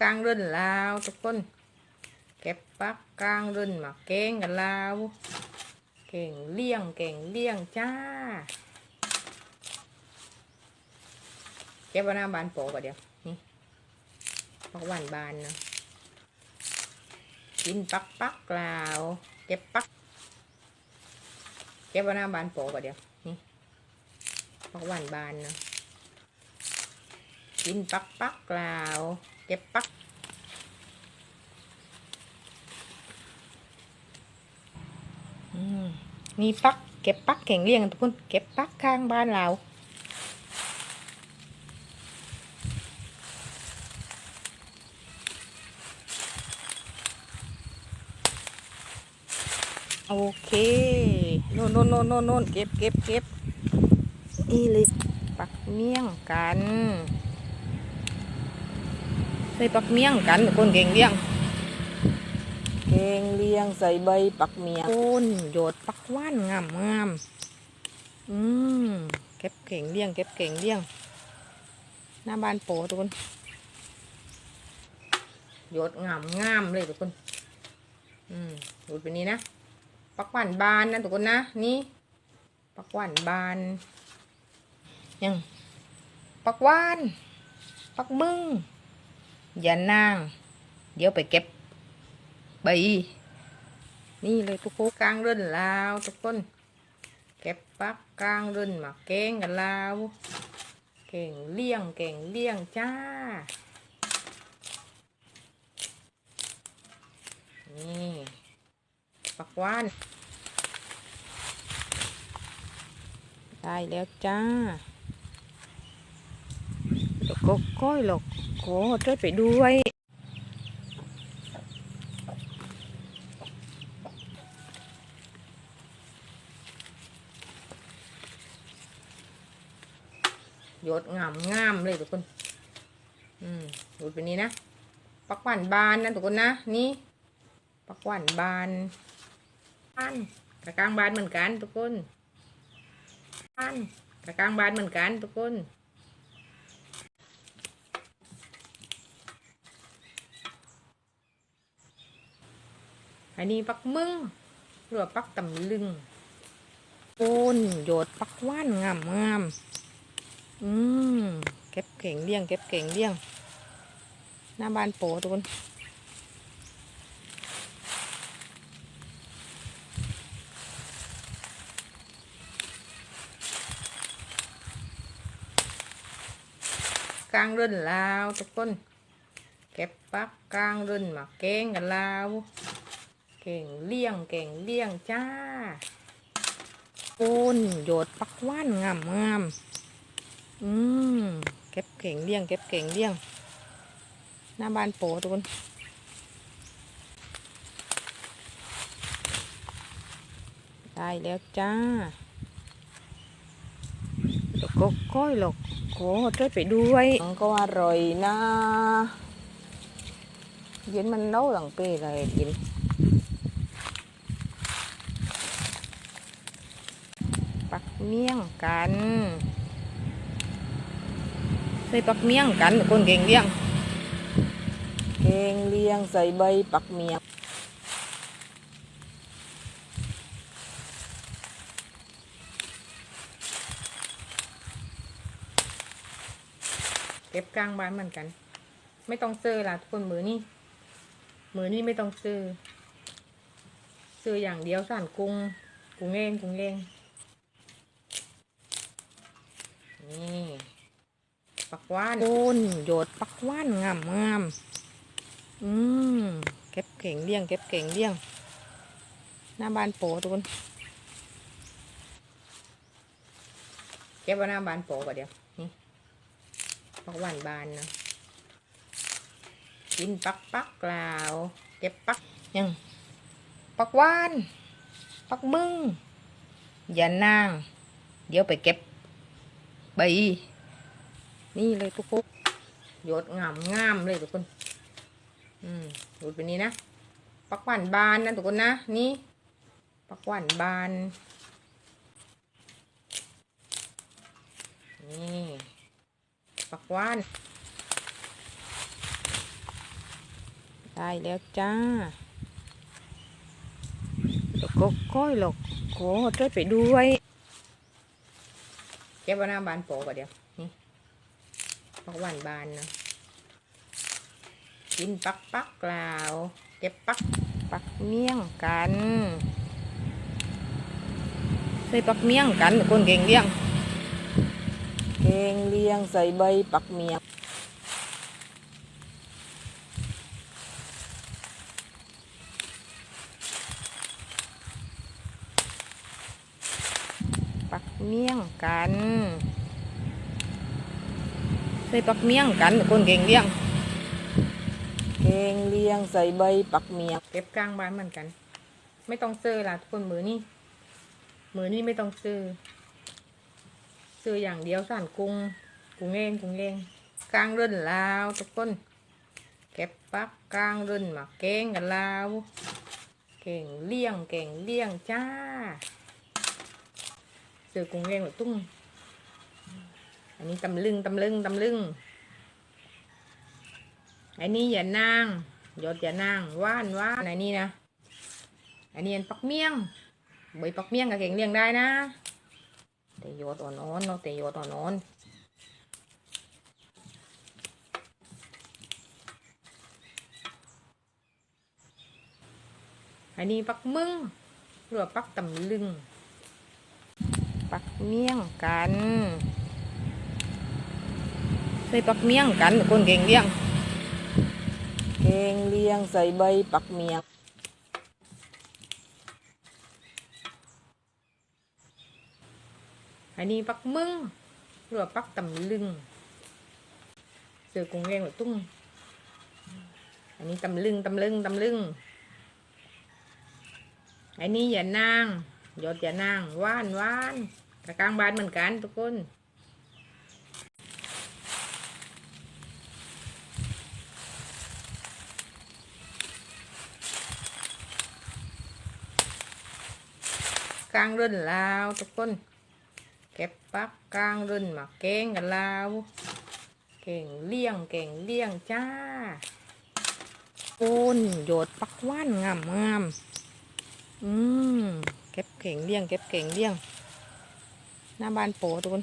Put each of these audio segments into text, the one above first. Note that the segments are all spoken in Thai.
กลางรุ่นลาวทุกคน เก็บปักกลางรุ่นมาเก่งกันลาวเก่งเลี้ยงเก่งเลี้ยงจ้าเก็บไว้หน้าบานโปก่อนเดี๋ยวนี่ปักหวานบานเนาะกินปักปักลาวเก็บปักเก็บไว้หน้าบานโปก่อนเดี๋ยวนี่ปักหวานบานเนาะกินปักปักลาว เก็บปักอืมมีปักเก็บปักแข่งเลี้ยงทุกคนเก็บปักข้างบ้านเราโอเคโน่นโน่นโน่นโน่นโน่นเก็บเก็บเก็บนี่เลยปักเมี่ยงกัน ใส่ปักเมี่ยงกันทุกคนเก่งเลี้ยงเก่งเลี้ยงใส่ใบปักเมียงโอนโยดปักว่านงามงามอืมเก็บเก่งเลี้ยงเก็บเก่งเลี้ยง หน้าบ้านโปทุกคนโยดงามงามเลยทุกคน อืมโยดแบบนี้นะปักหวานบานนะทุกคนนะนี่ปักหวานบานยังปักหวานปักมึง อย่านาง เดี๋ยวไปเก็บใบนี่เลยทุกคนกลางรุ่นลาวทุกคน เก็บปักกลางรุ่นมาเก่งกันลาวเก่งเลี้ยงเก่งเลี้ยงจ้า นี่ปักวานได้แล้วจ้า แล้วก็ก้อยหลอกโก้ช่วยไปด้วยโยดงามงามเลยทุกคน อืมโยดแบบนี้นะ ปักหวานบานนะทุกคนนะ นี่ ปักหวานบานบานกระกลางบานเหมือนกันทุกคนบานกระกลางบานเหมือนกันทุกคน อันนี้ปักมึงหรือปักตำลึงโอนโยดปักว่านงามงามอืมเก็บเก่งเลี้ยงเก็บเก่งเลี้ยง หน้าบ้านโปทุกคนกลางรุ่นลาวทุกคนเก็บปักกลางรุ่นมาเก่งกันลาว ก่งเลี้ยงเก่งเลี้ยงจ้าโอนโยดปักว่านงามงามอืมเก็บเก่งเลี้ยงเก็บเก่งเลี้ยง หน้าบ้านโปทุกคนได้แล้วจ้าแล้วก็ก้อยหลอกโก้ช่วยไปด้วยก็อร่อยนะเย็นมันเน่าหลังเปีเลยกิน ปัก เมี่ยงกันใส่ปักเมี่ยงกันทุกคนเก่งเลี้ยงเก่งเลี้ยงใส่ใบปักเมี่ยงเก็บกลางบ้านเหมือนกัน ไม่ต้องซื้อละทุกคนมือนี่มือนี่ไม่ต้องซื้อซื้ออย่างเดียวสั่นกุ้งกุ้งเองกุ้งเอง นี่ปักว่านโอนโยดปักว่านงามงามอืมเก็บเก่งเลี้ยงเก็บเก่งเลี้ยง หน้าบ้านโปทุกคนเก็บไว้หน้าบ้านโปก่อนเดี๋ยวนี่ปักหวานบานเนาะกินปักปักกล่าวเก็บปักยังปักหวาน ปักมึงอย่านาง เดี๋ยวไปเก็บ ใบนี่เลยทุกคนโยดงามงามเลยทุกคน อืมโยดแบบนี้นะปักหวานบานนะทุกคนนะนี่ปักหวานบานนี่ปักหวานได้แล้วจ้าแล้วก็ก้อยหลอกโกช่วยไปด้วย ก็บไว้หน้าบานโปก่อนเดี๋ยว นี่ปักวันบานนะกินปักปักกล่าว เก็บปักปักเมี่ยงกันใส่ปักเมี่ยงกันคนเก่งเลี้ยงเก่งเลี้ยงใส่ใบปักเมี่ยง เมี่ยงกัน ใส่ปักเมี่ยงกันคนเก่งเลี้ยงเก่งเลี้ยงใส่ใบปักเมี่ยง เก็บกลางบ้านเหมือนกัน ไม่ต้องซื้อละทุกคนมือนี่มือนี่ไม่ต้องซื้อซื้ออย่างเดียวสั่นกุ้งกุ้งเองกุ้งเองกลางรื่นลาวทุกคนเก็บปักกลางรื่นมาเก่งกันลาวเก่งเลี้ยงเก่งเลี้ยงจ้า เจอกุ้งเลี้ยงหรือตุ้งอันนี้ตำลึงตำลึงตำลึงอันนี้อย่านางยอดอย่านางว่านว่านอันนี้นะอันนี้อันปักเมี่ยงใบปักเมี่ยงกับเก่งเลี้ยงได้นะ แต่ยอดอ่อนๆเนาะแต่ยอดอ่อนๆอันนี้ปักมึงหรือปักตำลึง ปักเมี่ยงกัน ใส่ปักเมี่ยงกันคนเก่งเลี้ยงเก่งเลี้ยงใส่ใบปักเมี่ยงอันนี้ปักมึงหรือว่าปักตำลึงเจอกุ้งเลี้ยงหรือตุ้งอันนี้ตำลึงตำลึงตำลึงอันนี้อย่านาง ยอดยานางว่านว่านกะกลางบานเหมือนกันทุกคนกลางรุ่นลาวทุกคนเก็บปักกลางรุ่นมาเก่งกันลาวเก่งเลี้ยงเก่งเลี้ยงจ้าโอนโยดปักว่านงามงามอืม ก็บเก่งเลี้ยงเก็บเก่งเลี้ยง หน้าบ้านโปทุกคน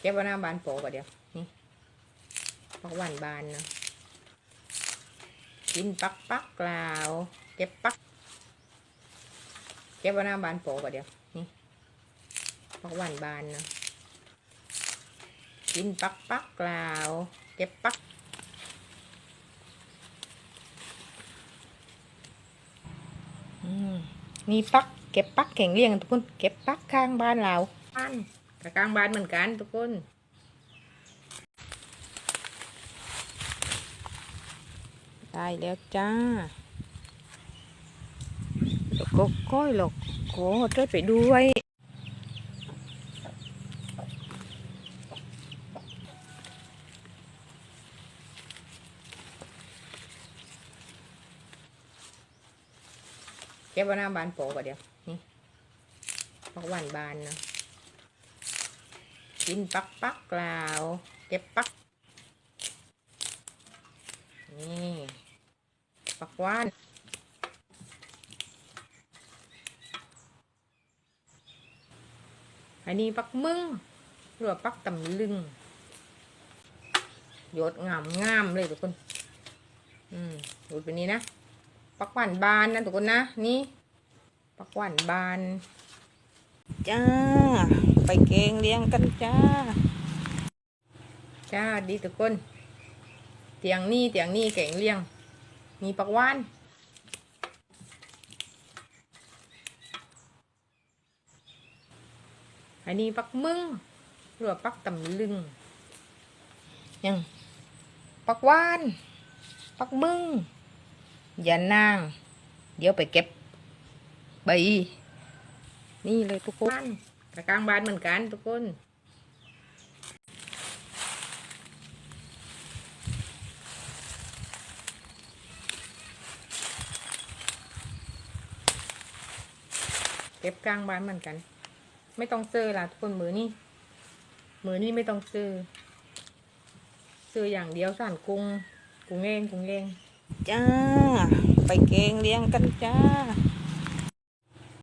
เก็บไว้หน้าบ้านโปก่อนเดี๋ยวนี่ปักหวานบานนะกินปักปักกล่าวเก็บปักเก็บไว้หน้าบ้านโปก่อนเดี๋ยวนี่ปักหวานบานนะกินปักปักกล่าวเก็บปัก อื มมีปักเก็บปักแข่งเลี้ยงทุกคน เก็บปักข้างบ้านเราบ้านกับกลางบ้านเหมือนกันทุกคนได้แล้วจ้าแล้วก็ก้อยหลอกโกช่วยไปด้วย เก็บไว้หน้าบานโปก่อนเดียว นี่ปักหวานบานเนาะกินปักปักกล่าว เก็บปัก นี่ปักหวานอันนี้ปักมึงหรือปักตำลึงโยดงามงามเลยทุกคน อืมดูเป็นนี้นะ ปักหวานบานนะทุกคนนะนี่ปักหวานบาน จ้า ไปเกงเลี้ยงกันจ้า จ้าดีทุกคนเตียงนี่เตียงนี่เก่งเลี้ยง มีปักหวานอันนี้ปักมึงหรือว่าปักตำลึง ยัง ปักหวาน ปักมึง อย่านาง เดี๋ยวไปเก็บใบนี่เลยทุกคนกระกางบานเหมือนกันทุกคนเก็บกลางบ้านเหมือนกัน ไม่ต้องซื้อละทุกคนมือนี่มือนี่ไม่ต้องซื้อซื้ออย่างเดียวสั่นกุ้งกุ้งเองกุ้งเอง จ้า ไปเกงเลี้ยงกันจ้า